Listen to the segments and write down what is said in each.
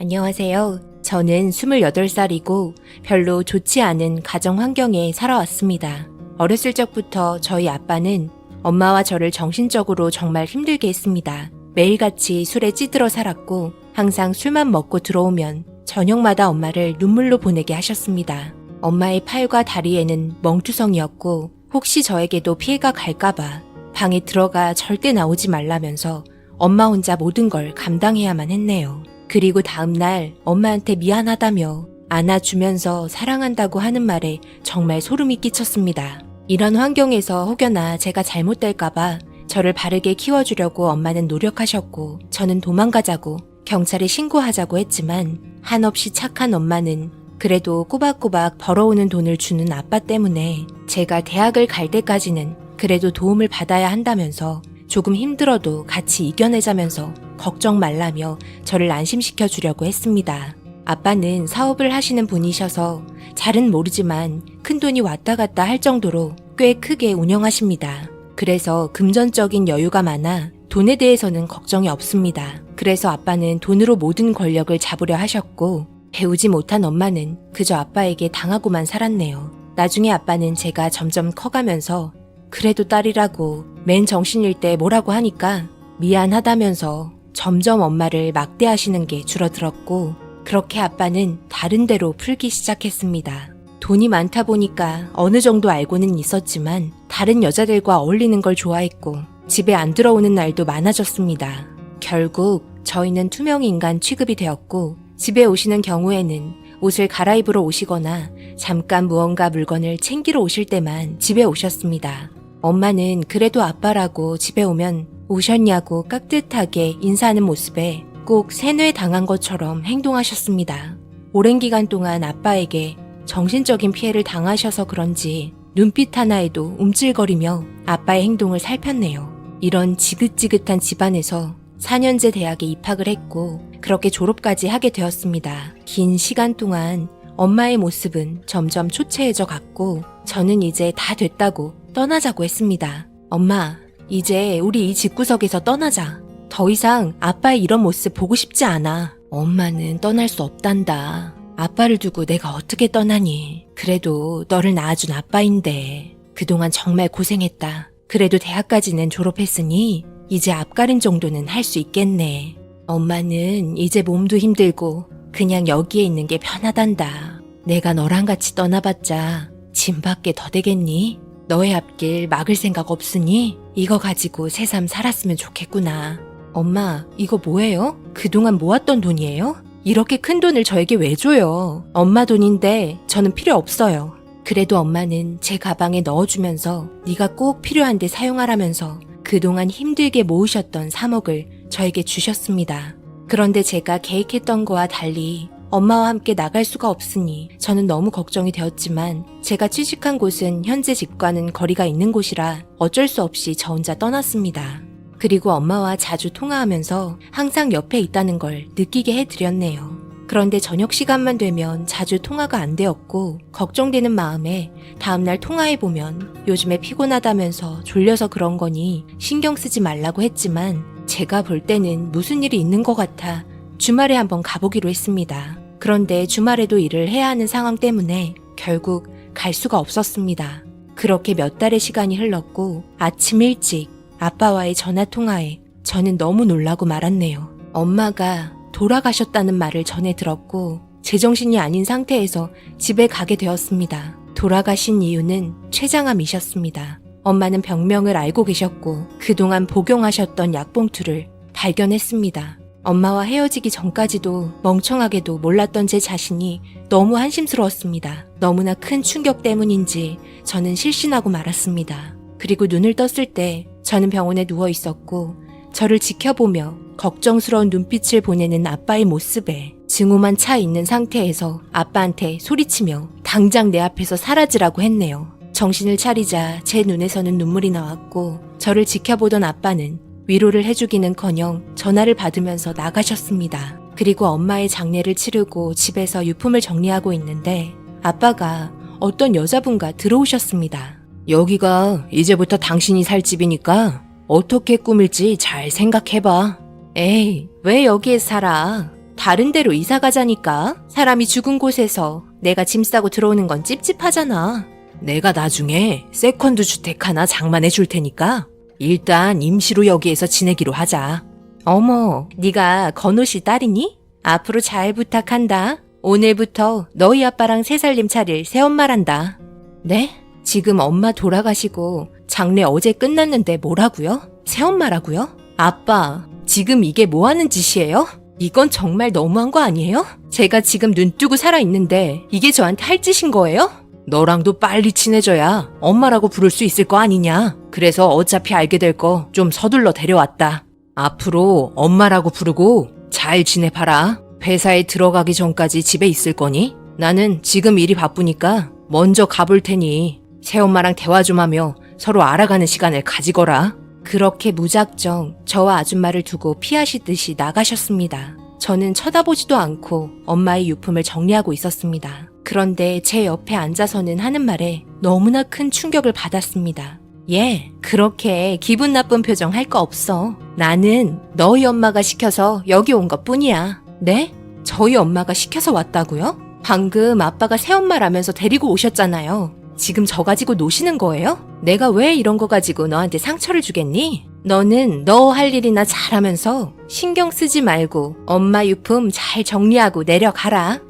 안녕하세요. 저는 28살이고 별로 좋지 않은 가정 환경에 살아왔습니다. 어렸을 적부터 저희 아빠는 엄마와 저를 정신적으로 정말 힘들게 했습니다. 매일같이 술에 찌들어 살았고 항상 술만 먹고 들어오면 저녁마다 엄마를 눈물로 보내게 하셨습니다. 엄마의 팔과 다리에는 멍투성이었고 혹시 저에게도 피해가 갈까봐 방에 들어가 절대 나오지 말라면서 엄마 혼자 모든 걸 감당해야만 했네요. 그리고 다음날 엄마한테 미안하다며 안아주면서 사랑한다고 하는 말에 정말 소름이 끼쳤습니다. 이런 환경에서 혹여나 제가 잘못될까봐 저를 바르게 키워주려고 엄마는 노력하셨고 저는 도망가자고 경찰에 신고하자고 했지만 한없이 착한 엄마는 그래도 꼬박꼬박 벌어오는 돈을 주는 아빠 때문에 제가 대학을 갈 때까지는 그래도 도움을 받아야 한다면서 조금 힘들어도 같이 이겨내자면서 걱정 말라며 저를 안심시켜 주려고 했습니다. 아빠는 사업을 하시는 분이셔서 잘은 모르지만 큰 돈이 왔다 갔다 할 정도로 꽤 크게 운영하십니다. 그래서 금전적인 여유가 많아 돈에 대해서는 걱정이 없습니다. 그래서 아빠는 돈으로 모든 권력을 잡으려 하셨고 배우지 못한 엄마는 그저 아빠에게 당하고만 살았네요. 나중에 아빠는 제가 점점 커가면서 그래도 딸이라고 맨 정신일 때 뭐라고 하니까 미안하다면서 점점 엄마를 막대하시는 게 줄어들었고 그렇게 아빠는 다른 데로 풀기 시작했습니다. 돈이 많다 보니까 어느 정도 알고는 있었지만 다른 여자들과 어울리는 걸 좋아했고 집에 안 들어오는 날도 많아졌습니다. 결국 저희는 투명 인간 취급이 되었고 집에 오시는 경우에는 옷을 갈아입으러 오시거나 잠깐 무언가 물건을 챙기러 오실 때만 집에 오셨습니다. 엄마는 그래도 아빠라고 집에 오면 오셨냐고 깍듯하게 인사하는 모습에 꼭 세뇌 당한 것처럼 행동하셨습니다. 오랜 기간 동안 아빠에게 정신적인 피해를 당하셔서 그런지 눈빛 하나에도 움찔거리며 아빠의 행동을 살폈네요. 이런 지긋지긋한 집안에서 4년제 대학에 입학을 했고 그렇게 졸업까지 하게 되었습니다. 긴 시간 동안 엄마의 모습은 점점 초췌해져 갔고 저는 이제 다 됐다고 떠나자고 했습니다. 엄마, 이제 우리 이 집구석에서 떠나자. 더 이상 아빠의 이런 모습 보고 싶지 않아. 엄마는 떠날 수 없단다. 아빠를 두고 내가 어떻게 떠나니? 그래도 너를 낳아준 아빠인데. 그동안 정말 고생했다. 그래도 대학까지는 졸업했으니 이제 앞가림 정도는 할 수 있겠네. 엄마는 이제 몸도 힘들고 그냥 여기에 있는 게 편하단다. 내가 너랑 같이 떠나봤자 짐 밖에 더 되겠니? 너의 앞길 막을 생각 없으니 이거 가지고 새삼 살았으면 좋겠구나. 엄마, 이거 뭐예요? 그동안 모았던 돈이에요? 이렇게 큰 돈을 저에게 왜 줘요? 엄마 돈인데 저는 필요 없어요. 그래도 엄마는 제 가방에 넣어주면서 네가 꼭 필요한 데 사용하라면서 그동안 힘들게 모으셨던 3억을 저에게 주셨습니다. 그런데 제가 계획했던 거와 달리 엄마와 함께 나갈 수가 없으니 저는 너무 걱정이 되었지만 제가 취직한 곳은 현재 집과는 거리가 있는 곳이라 어쩔 수 없이 저 혼자 떠났습니다. 그리고 엄마와 자주 통화하면서 항상 옆에 있다는 걸 느끼게 해드렸네요. 그런데 저녁 시간만 되면 자주 통화가 안 되었고 걱정되는 마음에 다음날 통화해보면 요즘에 피곤하다면서 졸려서 그런 거니 신경 쓰지 말라고 했지만 제가 볼 때는 무슨 일이 있는 것 같아 주말에 한번 가보기로 했습니다. 그런데 주말에도 일을 해야 하는 상황 때문에 결국 갈 수가 없었습니다. 그렇게 몇 달의 시간이 흘렀고 아침 일찍 아빠와의 전화 통화에 저는 너무 놀라고 말았네요. 엄마가 돌아가셨다는 말을 전해 들었고 제정신이 아닌 상태에서 집에 가게 되었습니다. 돌아가신 이유는 췌장암이셨습니다. 엄마는 병명을 알고 계셨고 그동안 복용하셨던 약봉투를 발견했습니다. 엄마와 헤어지기 전까지도 멍청하게도 몰랐던 제 자신이 너무 한심스러웠습니다. 너무나 큰 충격 때문인지 저는 실신하고 말았습니다. 그리고 눈을 떴을 때 저는 병원에 누워 있었고 저를 지켜보며 걱정스러운 눈빛을 보내는 아빠의 모습에 증오만 차 있는 상태에서 아빠한테 소리치며 당장 내 앞에서 사라지라고 했네요. 정신을 차리자 제 눈에서는 눈물이 나왔고 저를 지켜보던 아빠는 위로를 해주기는커녕 전화를 받으면서 나가셨습니다. 그리고 엄마의 장례를 치르고 집에서 유품을 정리하고 있는데 아빠가 어떤 여자분과 들어오셨습니다. 여기가 이제부터 당신이 살 집이니까 어떻게 꾸밀지 잘 생각해봐. 에이, 왜 여기에 살아? 다른 데로 이사 가자니까. 사람이 죽은 곳에서 내가 짐 싸고 들어오는 건 찝찝하잖아. 내가 나중에 세컨드 주택 하나 장만해 줄 테니까 일단 임시로 여기에서 지내기로 하자. 어머, 네가 건우 씨 딸이니? 앞으로 잘 부탁한다. 오늘부터 너희 아빠랑 새 살림 차릴 새엄마란다. 네? 지금 엄마 돌아가시고 장례 어제 끝났는데 뭐라고요? 새엄마라고요? 아빠, 지금 이게 뭐 하는 짓이에요? 이건 정말 너무한 거 아니에요? 제가 지금 눈 뜨고 살아 있는데 이게 저한테 할 짓인 거예요? 너랑도 빨리 친해져야 엄마라고 부를 수 있을 거 아니냐. 그래서 어차피 알게 될 거 좀 서둘러 데려왔다. 앞으로 엄마라고 부르고 잘 지내봐라. 회사에 들어가기 전까지 집에 있을 거니? 나는 지금 일이 바쁘니까 먼저 가볼 테니 새엄마랑 대화 좀 하며 서로 알아가는 시간을 가지거라. 그렇게 무작정 저와 아줌마를 두고 피하시듯이 나가셨습니다. 저는 쳐다보지도 않고 엄마의 유품을 정리하고 있었습니다. 그런데 제 옆에 앉아서는 하는 말에 너무나 큰 충격을 받았습니다. 예, 그렇게 기분 나쁜 표정 할 거 없어. 나는 너희 엄마가 시켜서 여기 온 것 뿐이야. 네? 저희 엄마가 시켜서 왔다고요? 방금 아빠가 새엄마라면서 데리고 오셨잖아요. 지금 저 가지고 노시는 거예요? 내가 왜 이런 거 가지고 너한테 상처를 주겠니? 너는 너 할 일이나 잘하면서 신경 쓰지 말고 엄마 유품 잘 정리하고 내려가라.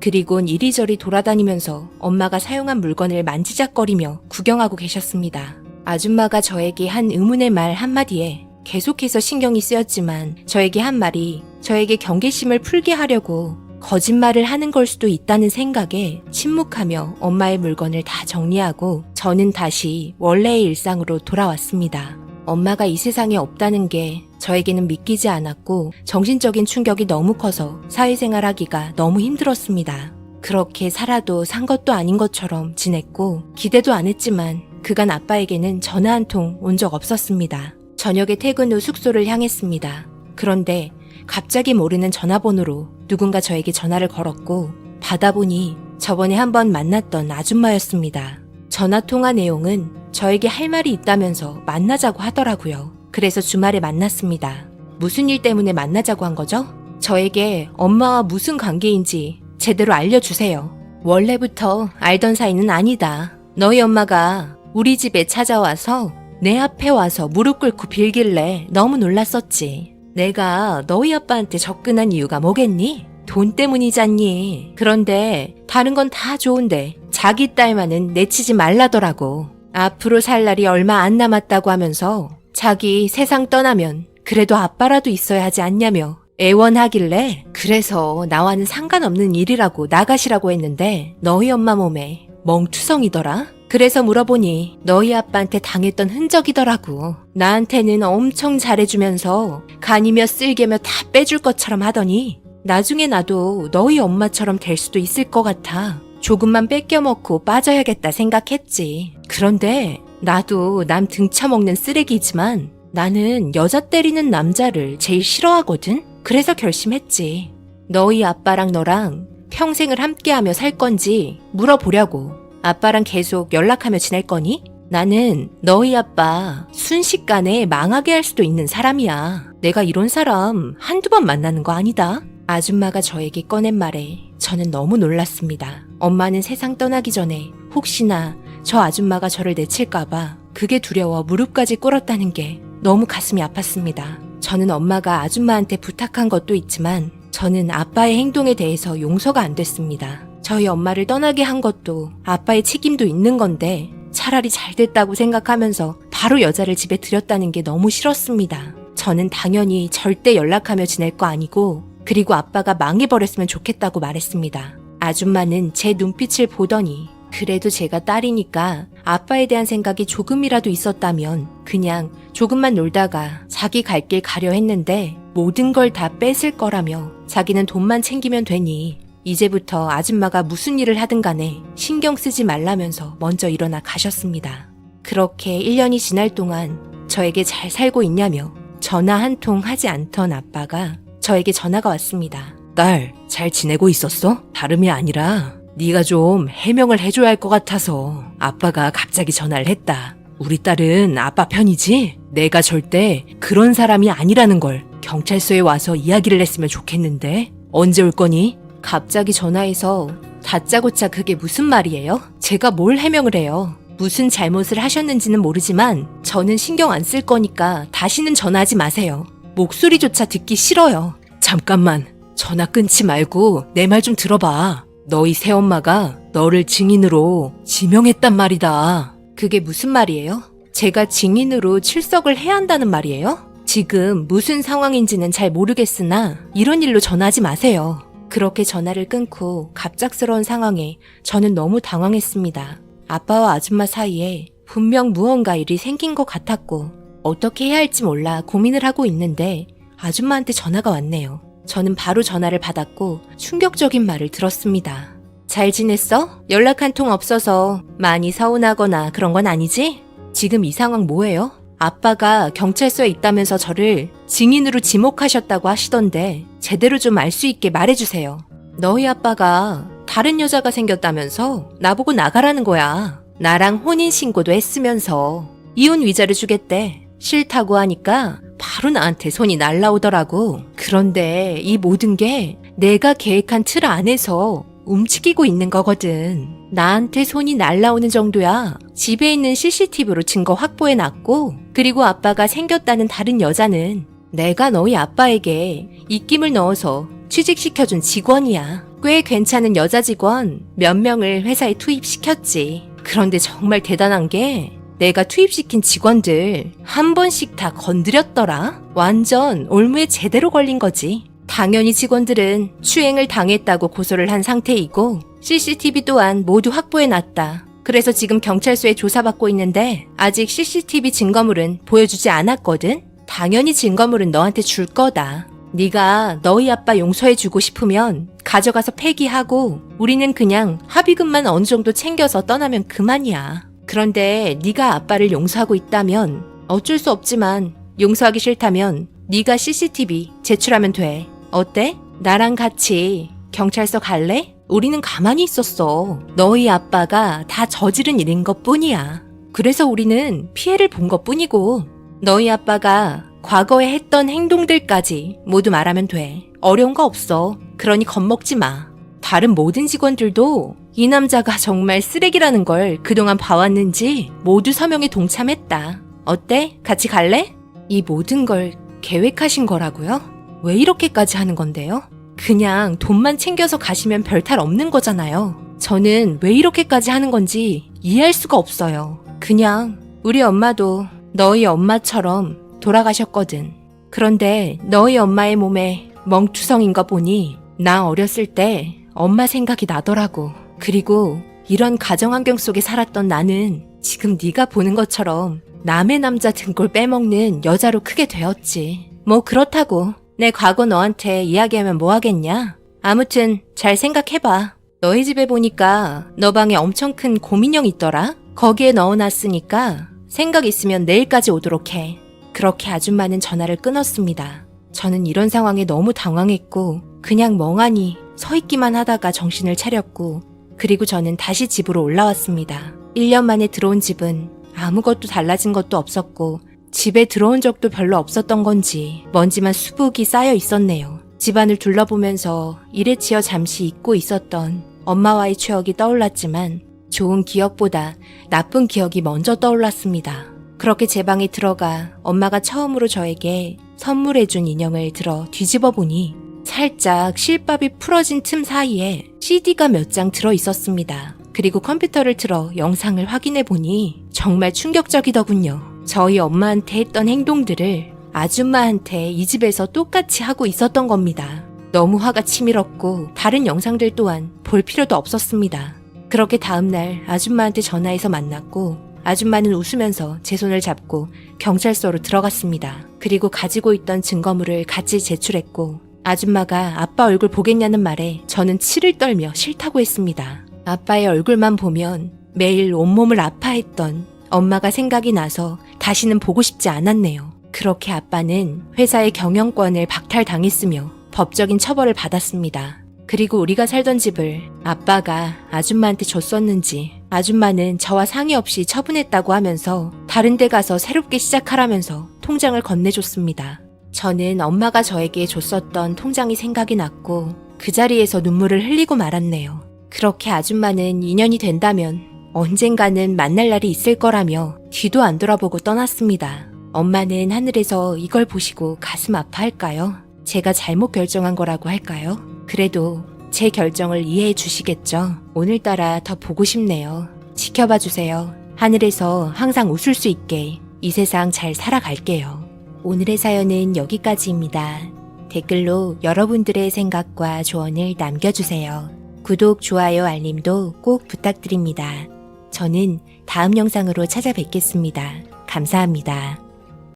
그리곤 이리저리 돌아다니면서 엄마가 사용한 물건을 만지작거리며 구경하고 계셨습니다. 아줌마가 저에게 한 의문의 말 한마디에 계속해서 신경이 쓰였지만 저에게 한 말이 저에게 경계심을 풀게 하려고 거짓말을 하는 걸 수도 있다는 생각에 침묵하며 엄마의 물건을 다 정리하고 저는 다시 원래의 일상으로 돌아왔습니다. 엄마가 이 세상에 없다는 게 저에게는 믿기지 않았고 정신적인 충격이 너무 커서 사회생활 하기가 너무 힘들었습니다. 그렇게 살아도 산 것도 아닌 것처럼 지냈고 기대도 안 했지만 그간 아빠에게는 전화 한 통 온 적 없었습니다. 저녁에 퇴근 후 숙소를 향했습니다. 그런데 갑자기 모르는 전화번호로 누군가 저에게 전화를 걸었고 받아보니 저번에 한번 만났던 아줌마였습니다. 전화 통화 내용은 저에게 할 말이 있다면서 만나자고 하더라고요. 그래서 주말에 만났습니다. 무슨 일 때문에 만나자고 한 거죠? 저에게 엄마와 무슨 관계인지 제대로 알려주세요. 원래부터 알던 사이는 아니다. 너희 엄마가 우리 집에 찾아와서 내 앞에 와서 무릎 꿇고 빌길래 너무 놀랐었지. 내가 너희 아빠한테 접근한 이유가 뭐겠니? 돈 때문이잖니. 그런데 다른 건 다 좋은데 자기 딸만은 내치지 말라더라고. 앞으로 살 날이 얼마 안 남았다고 하면서 자기 세상 떠나면 그래도 아빠라도 있어야 하지 않냐며 애원하길래 그래서 나와는 상관없는 일이라고 나가시라고 했는데 너희 엄마 몸에 멍투성이더라. 그래서 물어보니 너희 아빠한테 당했던 흔적이더라고. 나한테는 엄청 잘해주면서 간이며 쓸개며 다 빼줄 것처럼 하더니 나중에 나도 너희 엄마처럼 될 수도 있을 것 같아. 조금만 뺏겨 먹고 빠져야겠다 생각했지. 그런데 나도 남 등쳐먹는 쓰레기지만 나는 여자 때리는 남자를 제일 싫어하거든? 그래서 결심했지. 너희 아빠랑 너랑 평생을 함께하며 살 건지 물어보려고. 아빠랑 계속 연락하며 지낼 거니? 나는 너희 아빠 순식간에 망하게 할 수도 있는 사람이야. 내가 이런 사람 한두 번 만나는 거 아니다. 아줌마가 저에게 꺼낸 말에 저는 너무 놀랐습니다. 엄마는 세상 떠나기 전에 혹시나 저 아줌마가 저를 내칠까봐 그게 두려워 무릎까지 꿇었다는 게 너무 가슴이 아팠습니다. 저는 엄마가 아줌마한테 부탁한 것도 있지만 저는 아빠의 행동에 대해서 용서가 안 됐습니다. 저희 엄마를 떠나게 한 것도 아빠의 책임도 있는 건데 차라리 잘 됐다고 생각하면서 바로 여자를 집에 들였다는 게 너무 싫었습니다. 저는 당연히 절대 연락하며 지낼 거 아니고 그리고 아빠가 망해버렸으면 좋겠다고 말했습니다. 아줌마는 제 눈빛을 보더니 그래도 제가 딸이니까 아빠에 대한 생각이 조금이라도 있었다면 그냥 조금만 놀다가 자기 갈 길 가려 했는데 모든 걸 다 뺏을 거라며 자기는 돈만 챙기면 되니 이제부터 아줌마가 무슨 일을 하든 간에 신경 쓰지 말라면서 먼저 일어나 가셨습니다. 그렇게 1년이 지날 동안 저에게 잘 살고 있냐며 전화 한 통 하지 않던 아빠가 저에게 전화가 왔습니다. 딸, 잘 지내고 있었어? 다름이 아니라 네가 좀 해명을 해줘야 할 것 같아서 아빠가 갑자기 전화를 했다. 우리 딸은 아빠 편이지? 내가 절대 그런 사람이 아니라는 걸 경찰서에 와서 이야기를 했으면 좋겠는데 언제 올 거니? 갑자기 전화해서 다짜고짜 그게 무슨 말이에요? 제가 뭘 해명을 해요? 무슨 잘못을 하셨는지는 모르지만 저는 신경 안 쓸 거니까 다시는 전화하지 마세요. 목소리조차 듣기 싫어요. 잠깐만. 전화 끊지 말고 내 말 좀 들어봐. 너희 새엄마가 너를 증인으로 지명했단 말이다. 그게 무슨 말이에요? 제가 증인으로 출석을 해야 한다는 말이에요? 지금 무슨 상황인지는 잘 모르겠으나 이런 일로 전화하지 마세요. 그렇게 전화를 끊고 갑작스러운 상황에 저는 너무 당황했습니다. 아빠와 아줌마 사이에 분명 무언가 일이 생긴 것 같았고 어떻게 해야 할지 몰라 고민을 하고 있는데 아줌마한테 전화가 왔네요. 저는 바로 전화를 받았고 충격적인 말을 들었습니다. 잘 지냈어? 연락 한 통 없어서 많이 서운하거나 그런 건 아니지? 지금 이 상황 뭐예요? 아빠가 경찰서에 있다면서 저를 증인으로 지목하셨다고 하시던데 제대로 좀 알 수 있게 말해주세요. 너희 아빠가 다른 여자가 생겼다면서 나보고 나가라는 거야. 나랑 혼인신고도 했으면서 이혼 위자료 주겠대. 싫다고 하니까 바로 나한테 손이 날라오더라고. 그런데 이 모든 게 내가 계획한 틀 안에서 움직이고 있는 거거든. 나한테 손이 날라오는 정도야. 집에 있는 CCTV로 증거 확보해 놨고, 그리고 아빠가 생겼다는 다른 여자는 내가 너희 아빠에게 입김을 넣어서 취직시켜준 직원이야. 꽤 괜찮은 여자 직원 몇 명을 회사에 투입시켰지. 그런데 정말 대단한 게 내가 투입시킨 직원들 한 번씩 다 건드렸더라? 완전 올무에 제대로 걸린 거지. 당연히 직원들은 추행을 당했다고 고소를 한 상태이고 CCTV 또한 모두 확보해 놨다. 그래서 지금 경찰서에 조사받고 있는데 아직 CCTV 증거물은 보여주지 않았거든? 당연히 증거물은 너한테 줄 거다. 네가 너희 아빠 용서해주고 싶으면 가져가서 폐기하고 우리는 그냥 합의금만 어느 정도 챙겨서 떠나면 그만이야. 그런데 네가 아빠를 용서하고 있다면 어쩔 수 없지만 용서하기 싫다면 네가 CCTV 제출하면 돼. 어때? 나랑 같이 경찰서 갈래? 우리는 가만히 있었어. 너희 아빠가 다 저지른 일인 것 뿐이야. 그래서 우리는 피해를 본 것 뿐이고, 너희 아빠가 과거에 했던 행동들까지 모두 말하면 돼. 어려운 거 없어. 그러니 겁먹지 마. 다른 모든 직원들도 이 남자가 정말 쓰레기라는 걸 그동안 봐왔는지 모두 서명에 동참했다. 어때? 같이 갈래? 이 모든 걸 계획하신 거라고요? 왜 이렇게까지 하는 건데요? 그냥 돈만 챙겨서 가시면 별탈 없는 거잖아요. 저는 왜 이렇게까지 하는 건지 이해할 수가 없어요. 그냥 우리 엄마도 너희 엄마처럼 돌아가셨거든. 그런데 너희 엄마의 몸에 멍투성인 거 보니 나 어렸을 때 엄마 생각이 나더라고. 그리고 이런 가정 환경 속에 살았던 나는 지금 네가 보는 것처럼 남의 남자 등골 빼먹는 여자로 크게 되었지. 뭐 그렇다고 내 과거 너한테 이야기하면 뭐 하겠냐? 아무튼 잘 생각해봐. 너희 집에 보니까 너 방에 엄청 큰 고민형 있더라? 거기에 넣어놨으니까 생각 있으면 내일까지 오도록 해. 그렇게 아줌마는 전화를 끊었습니다. 저는 이런 상황에 너무 당황했고 그냥 멍하니 서 있기만 하다가 정신을 차렸고 그리고 저는 다시 집으로 올라왔습니다. 1년 만에 들어온 집은 아무것도 달라진 것도 없었고 집에 들어온 적도 별로 없었던 건지 먼지만 수북이 쌓여 있었네요. 집안을 둘러보면서 일에 치여 잠시 잊고 있었던 엄마와의 추억이 떠올랐지만 좋은 기억보다 나쁜 기억이 먼저 떠올랐습니다. 그렇게 제 방에 들어가 엄마가 처음으로 저에게 선물해준 인형을 들어 뒤집어 보니 살짝 실밥이 풀어진 틈 사이에 CD가 몇 장 들어 있었습니다. 그리고 컴퓨터를 틀어 영상을 확인해 보니 정말 충격적이더군요. 저희 엄마한테 했던 행동들을 아줌마한테 이 집에서 똑같이 하고 있었던 겁니다. 너무 화가 치밀었고 다른 영상들 또한 볼 필요도 없었습니다. 그렇게 다음날 아줌마한테 전화해서 만났고 아줌마는 웃으면서 제 손을 잡고 경찰서로 들어갔습니다. 그리고 가지고 있던 증거물을 같이 제출했고 아줌마가 아빠 얼굴 보겠냐는 말에 저는 치를 떨며 싫다고 했습니다. 아빠의 얼굴만 보면 매일 온몸을 아파했던 엄마가 생각이 나서 다시는 보고 싶지 않았네요. 그렇게 아빠는 회사의 경영권을 박탈당했으며 법적인 처벌을 받았습니다. 그리고 우리가 살던 집을 아빠가 아줌마한테 줬었는지 아줌마는 저와 상의 없이 처분했다고 하면서 다른 데 가서 새롭게 시작하라면서 통장을 건네줬습니다. 저는 엄마가 저에게 줬었던 통장이 생각이 났고 그 자리에서 눈물을 흘리고 말았네요. 그렇게 아줌마는 인연이 된다면 언젠가는 만날 날이 있을 거라며 뒤도 안 돌아보고 떠났습니다. 엄마는 하늘에서 이걸 보시고 가슴 아파할까요? 제가 잘못 결정한 거라고 할까요? 그래도 제 결정을 이해해 주시겠죠? 오늘따라 더 보고 싶네요. 지켜봐 주세요. 하늘에서 항상 웃을 수 있게 이 세상 잘 살아갈게요. 오늘의 사연은 여기까지입니다. 댓글로 여러분들의 생각과 조언을 남겨주세요. 구독, 좋아요, 알림도 꼭 부탁드립니다. 저는 다음 영상으로 찾아뵙겠습니다. 감사합니다.